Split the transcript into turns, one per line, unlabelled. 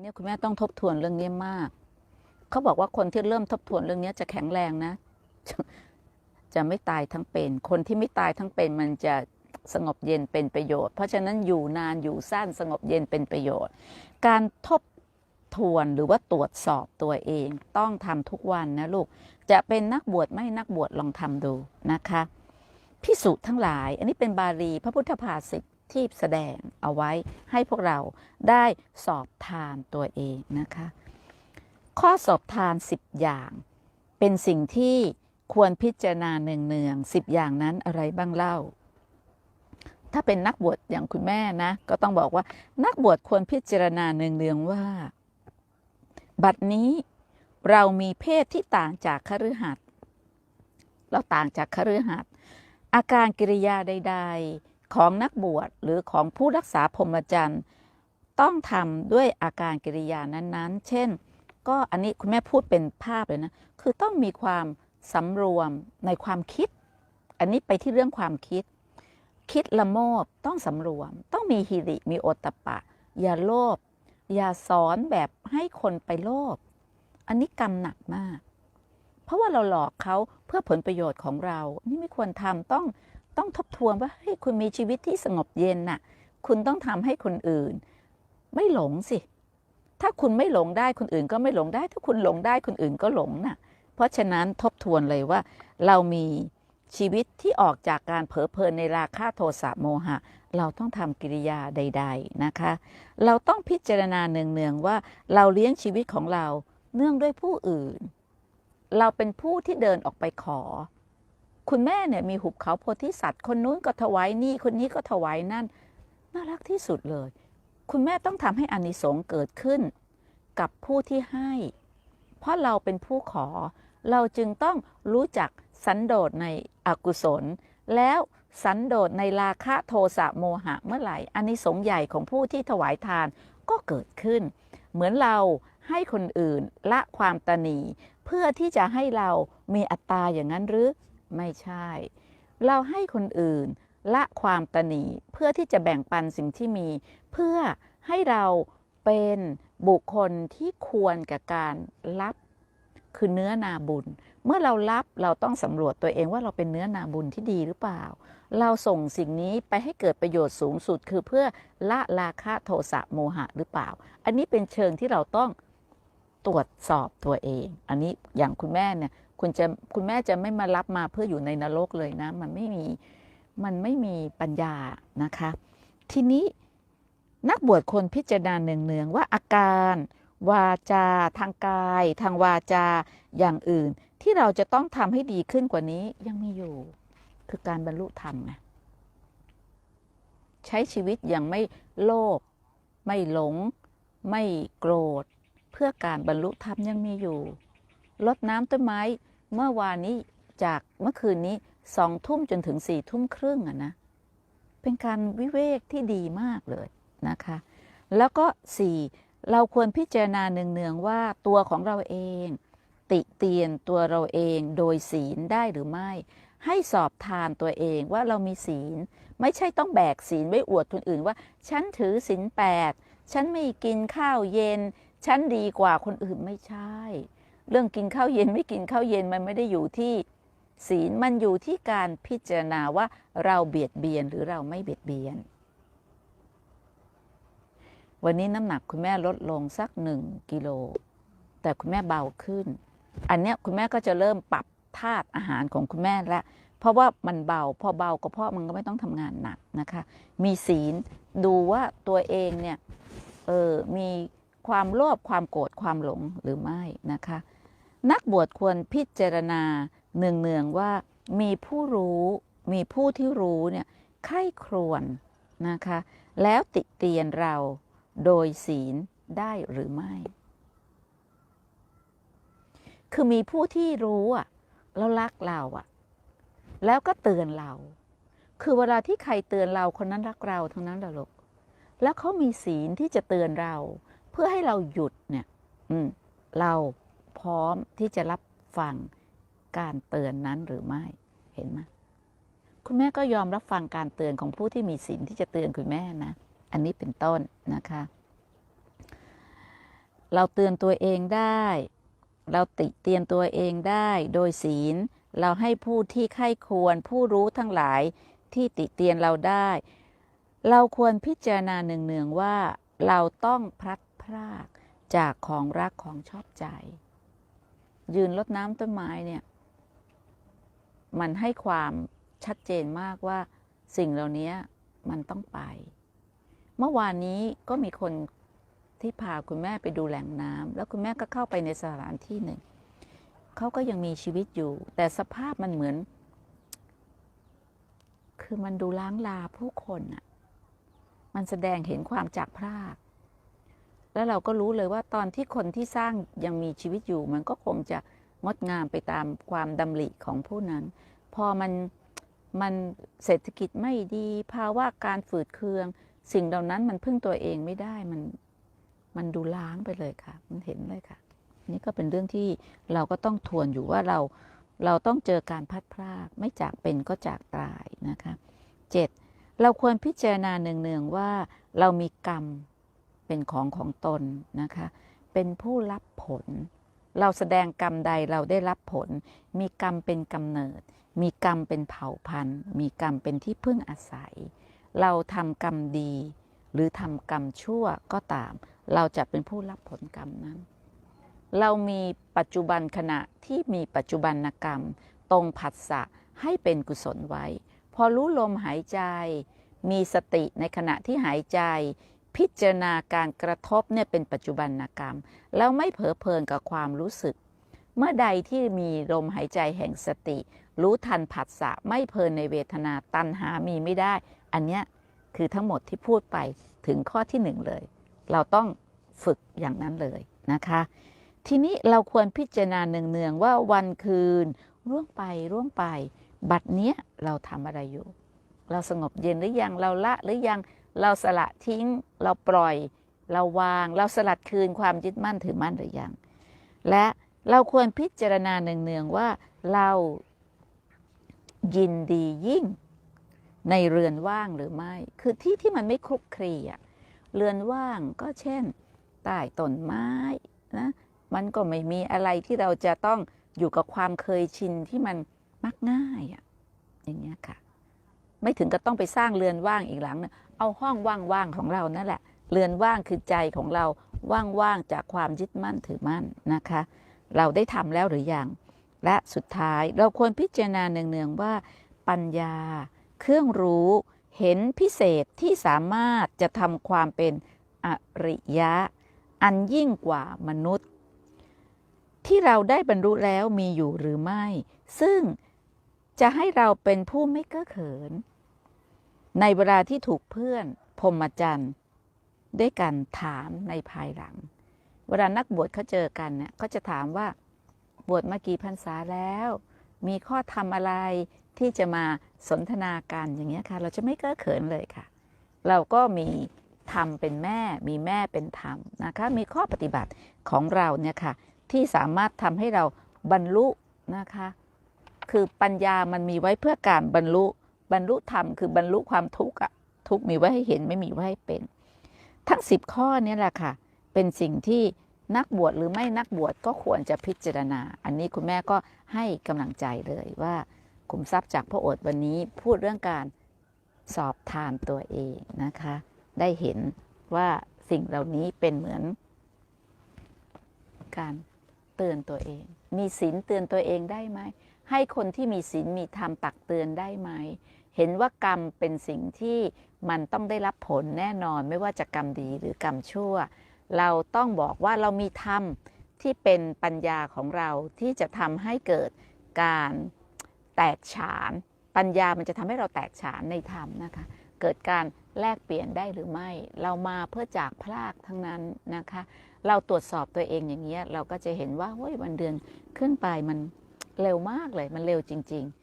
เนี่ยคุณแม่ต้องทบทวนเรื่องนี้มาก เขาบอกว่าคนที่เริ่มทบทวนเรื่องนี้จะแข็งแรงนะจะจะไม่ตายทั้งเป็น คนที่ไม่ตายทั้งเป็นมันจะสงบเย็นเป็นประโยชน์ เพราะฉะนั้นอยู่นานอยู่สั้นสงบเย็นเป็นประโยชน์ การทบทวนหรือว่าตรวจสอบตัวเองต้องทำทุกวันนะลูก จะเป็นนักบวชไม่นักบวชลองทำดูนะคะพิสุทั้งหลาย อันนี้เป็นบาลีพระพุทธภาษิต ที่แสดงเอาไว้ให้พวกเราได้สอบทานตัวเองนะคะ ข้อสอบทาน 10 อย่าง เป็นสิ่งที่ควรพิจารณาเนืองๆสิบอย่างนั้นอะไรบ้างเล่า ถ้าเป็นนักบวชอย่างคุณแม่นะ ก็ต้องบอกว่านักบวชควรพิจารณาเนืองๆว่า บัดนี้เรามีเพศที่ต่างจากคฤหัสถ์เราต่างจากคฤหัสถ์อาการกิริยาใด ๆ ของนักบวชหรือของผู้รักษาพรหมจรรย์ต้องทำด้วยอาการกิริยานั้นๆ เช่น ก็อันนี้คุณแม่พูดเป็นภาพเลยนะ คือต้องมีความสำรวมในความคิด อันนี้ไปที่เรื่องความคิด คิดละโมบต้องสำรวม ต้องมีฮิริมีโอตตปปะ อย่าโลภอย่าสอนแบบให้คนไปโลภอันนี้กรรมหนักมาก เพราะว่าเราหลอกเขาเพื่อผลประโยชน์ของเรา นี่ไม่ควรทำต้อง ต้องทบทวนว่าเฮ้ยคุณมีชีวิตที่สงบเย็นน่ะ คุณต้องทำให้คนอื่น ไม่หลงสิ ถ้าคุณไม่หลงได้คนอื่นก็ไม่หลงได้ ถ้าคุณหลงได้คนอื่นก็หลงน่ะ เพราะฉะนั้นทบทวนเลยว่า เรามีชีวิตที่ออกจากการเผลอเพลินในราคะโทสะโมหะ เราต้องทำกิริยาใด ๆนะคะ เราต้องพิจารณาเนืองๆว่าเราเลี้ยงชีวิตของเราเนื่องด้วยผู้อื่น เราเป็นผู้ที่เดินออกไปขอ คุณแม่เนี่ยมีหุบเขาโพธิสัตว์ คนนู้นก็ถวายนี่คนนี้ก็ถวายนั่น น่ารักที่สุดเลย คุณแม่ต้องทำให้อานิสงส์เกิดขึ้น กับผู้ที่ให้ เพราะเราเป็นผู้ขอ เราจึงต้องรู้จักสันโดษในอกุศล แล้วสันโดษในราคะโทสะโมหะเมื่อไหร่อานิสงส์ใหญ่ของผู้ที่ถวายทานก็เกิดขึ้น เหมือนเราให้คนอื่นละความตนีเพื่อที่จะให้เรามีอัตตาอย่างนั้นหรือ ไม่ใช่ เราให้คนอื่นละความตนีเพื่อที่จะแบ่งปันสิ่งที่มี เพื่อให้เราเป็นบุคคลที่ควรกับการรับคือเนื้อนาบุญ เมื่อเรารับเราต้องสำรวจตัวเองว่าเราเป็นเนื้อนาบุญที่ดีหรือเปล่า เราส่งสิ่งนี้ไปให้เกิดประโยชน์สูงสุด คือเพื่อละราคะโทสะโมหะหรือเปล่า อันนี้เป็นเชิงที่เราต้องตรวจสอบตัวเอง อันนี้อย่างคุณแม่เนี่ย คุณจะคุณแม่จะไม่มารับมาเพื่ออยู่ในนรกเลยนะ มันไม่มีมันไม่มีปัญญานะคะ ทีนี้นักบวชคนพิจารณาเนืองๆว่าอาการวาจาทางกาย ทางวาจาอย่างอื่น ที่เราจะต้องทำให้ดีขึ้นกว่านี้ยังมีอยู่ คือการบรรลุธรรมไงใช้ชีวิตอย่างไม่โลภไม่หลง ไม่โกรธ เพื่อการบรรลุธรรมยังมีอยู่ลดน้ำต้นไม้ เมื่อวานนี้จากเมื่อคืนนี้สองทุ่มจนถึงสี่ทุ่มครึ่งอะนะ เป็นการวิเวกที่ดีมากเลยนะคะ แล้วก็สี่เราควรพิจารณาเนืองๆว่าตัวของเราเอง ติเตียนตัวเราเองโดยศีลได้หรือไม่ ให้สอบทานตัวเองว่าเรามีศีล ไม่ใช่ต้องแบกศีลไว้อวดคนอื่นว่า ฉันถือศีลแปดฉันไม่กินข้าวเย็น ฉันดีกว่าคนอื่นไม่ใช่ เรื่องกินข้าวเย็นไม่กินข้าวเย็นมันไม่ได้อยู่ที่ศีลมันอยู่ที่การพิจารณาว่าเราเบียดเบียนหรือเราไม่เบียดเบียน วันนี้น้ำหนักคุณแม่ลดลงสักหนึ่งกิโล แต่คุณแม่เบาขึ้น อันเนี้ยคุณแม่ก็จะเริ่มปรับธาตุอาหารของคุณแม่แล้วเพราะว่ามันเบาพอเบาก็เพราะมันก็ไม่ต้องทำงานหนักนะคะ มีศีลดูว่าตัวเองเนี่ยเออมีความโลภความโกรธความหลงหรือไม่นะคะ นักบวชควรพิจารณาเนืองๆว่ามีผู้รู้มีผู้ที่รู้เนี่ยไข้ครวนนะคะ แล้วติเตียนเราโดยศีลได้หรือไม่ คือมีผู้ที่รู้อะแล้วรักเราอะ แล้วก็เตือนเรา คือเวลาที่ใครเตือนเราคนนั้นรักเราทั้งนั้นแหละลูกแล้วเขามีศีลที่จะเตือนเรา เพื่อให้เราหยุดเนี่ย อืม เรา พร้อมที่จะรับฟังการเตือนนั้นหรือไม่เห็นไหมคุณแม่ก็ยอมรับฟังการเตือนของผู้ที่มีศีลที่จะเตือนคุณแม่นะ อันนี้เป็นต้นนะคะ เราเตือนตัวเองได้ เราติเตียนตัวเองได้โดยศีล เราให้ผู้ที่ใคร่ควรผู้รู้ทั้งหลายที่ติเตียนเราได้ เราควรพิจารณาเนืองๆว่าเราต้องพลัดพรากจากของรักของชอบใจ ยืนรดน้ำต้นไม้เนี่ย มันให้ความชัดเจนมากว่าสิ่งเหล่านี้มันต้องไป เมื่อวานนี้ก็มีคนที่พาคุณแม่ไปดูแหล่งน้ำแล้วคุณแม่ก็เข้าไปในสถานที่หนึ่งเขาก็ยังมีชีวิตอยู่ แต่สภาพมันเหมือน คือมันดูล้างลาผู้คนอะมันแสดงเห็นความจากพราก แล้วเราก็รู้เลยว่าตอนที่คนที่สร้างยังมีชีวิตอยู่ มันก็คงจะงดงามไปตามความดำริของผู้นั้น พอมันมันเศรษฐกิจไม่ดี ภาวะการฝืดเคือง สิ่งเหล่านั้นมันพึ่งตัวเองไม่ได้มันมันดูล้างไปเลยค่ะ มันเห็นเลยค่ะ นี่ก็เป็นเรื่องที่เราก็ต้องทวนอยู่ว่าเราเราต้องเจอการพัดพรากไม่จากเป็นก็จากตายนะคะเจ็ดเราควรพิจารณาเนืองๆว่าเรามีกรรม เป็นของของตนนะคะ เป็นผู้รับผล เราแสดงกรรมใดเราได้รับผล มีกรรมเป็นกำเนิด มีกรรมเป็นเผ่าพันธุ์ มีกรรมเป็นที่พึ่งอาศัย เราทำกรรมดี หรือทำกรรมชั่วก็ตาม เราจะเป็นผู้รับผลกรรมนั้น เรามีปัจจุบันขณะที่มีปัจจุบันกรรม ตรงผัสสะให้เป็นกุศลไว้ พอรู้ลมหายใจ มีสติในขณะที่หายใจ พิจารณาการกระทบเนี่ยเป็นปัจจุบันกรรม แล้วไม่เผลอเพลินกับความรู้สึก เมื่อใดที่มีลมหายใจแห่งสติ รู้ทันผัสสะไม่เพลินในเวทนาตัณหามีไม่ได้ อันเนี้ยคือทั้งหมดที่พูดไปถึงข้อที่หนึ่งเลย เราต้องฝึกอย่างนั้นเลยนะคะ ทีนี้เราควรพิจารณาเนืองๆว่าวันคืนร่วงไปร่วงไป บัดเนี้ยเราทำอะไรอยู่ เราสงบเย็นหรือยังเราละหรือยัง เราสละทิ้ง เราปล่อย เราวาง เราสลัดคืนความยึดมั่นถือมั่นหรือยัง และเราควรพิจารณาเนืองๆว่าเรายินดียิ่งในเรือนว่างหรือไม่ คือที่ที่มันไม่คลุกคลีอะเรือนว่างก็เช่นใต้ต้นไม้นะ มันก็ไม่มีอะไรที่เราจะต้องอยู่กับความเคยชินที่มันมักง่ายอะอย่างเงี้ยค่ะ ไม่ถึงก็ต้องไปสร้างเรือนว่างอีกหลังนะเอาห้องว่างๆของเรานั่นแหละ เรือนว่างคือใจของเราว่างๆจากความยึดมั่นถือมั่นนะคะ เราได้ทำแล้วหรือยัง และสุดท้ายเราควรพิจารณาเนืองๆว่า ปัญญา เครื่องรู้เห็นพิเศษที่สามารถจะทำความเป็นอริยะ อันยิ่งกว่ามนุษย์ ที่เราได้บรรลุแล้วมีอยู่หรือไม่ ซึ่งจะให้เราเป็นผู้ไม่เก้อเขิน ในเวลาที่ถูกเพื่อนพรหมจรรย์ด้วยกันถามในภายหลัง เวลานักบวชเขาเจอกันเนี่ยเขาจะถามว่าบวชมากี่พรรษาแล้ว มีข้อธรรมอะไรที่จะมาสนทนากันอย่างเงี้ยค่ะ เราจะไม่เก้อเขินเลยค่ะ เราก็มีธรรมเป็นแม่ มีแม่เป็นธรรมนะคะ มีข้อปฏิบัติของเราเนี่ยค่ะ ที่สามารถทำให้เราบรรลุนะคะ คือปัญญามันมีไว้เพื่อการบรรลุ บรรลุธรรมคือบรรลุความทุกข์อะทุกข์มีไว้ให้เห็นไม่มีไว้ให้เป็น ทั้งสิบข้อนี้แหละค่ะ เป็นสิ่งที่นักบวชหรือไม่นักบวชก็ควรจะพิจารณา อันนี้คุณแม่ก็ให้กำลังใจเลยว่าคุมทรัพย์จากพระโอษฐ์วันนี้พูดเรื่องการสอบทานตัวเองนะคะ ได้เห็นว่าสิ่งเหล่านี้เป็นเหมือน การเตือนตัวเอง มีศีลเตือนตัวเองได้ไหม ให้คนที่มีศีลมีธรรมตักเตือนได้ไหม เห็นว่ากรรมเป็นสิ่งที่มันต้องได้รับผลแน่นอนไม่ว่าจะกรรมดีหรือกรรมชั่ว เราต้องบอกว่าเรามีธรรมที่เป็นปัญญาของเราที่จะทำให้เกิดการแตกฉาน ปัญญามันจะทำให้เราแตกฉานในธรรมนะคะ เกิดการแลกเปลี่ยนได้หรือไม่ เรามาเพื่อจากพลากทั้งนั้นนะคะ เราตรวจสอบตัวเองอย่างเงี้ยเราก็จะเห็นว่าเฮ้ยวันเดือนขึ้นไปมันเร็วมากเลยมันเร็วจริง ๆ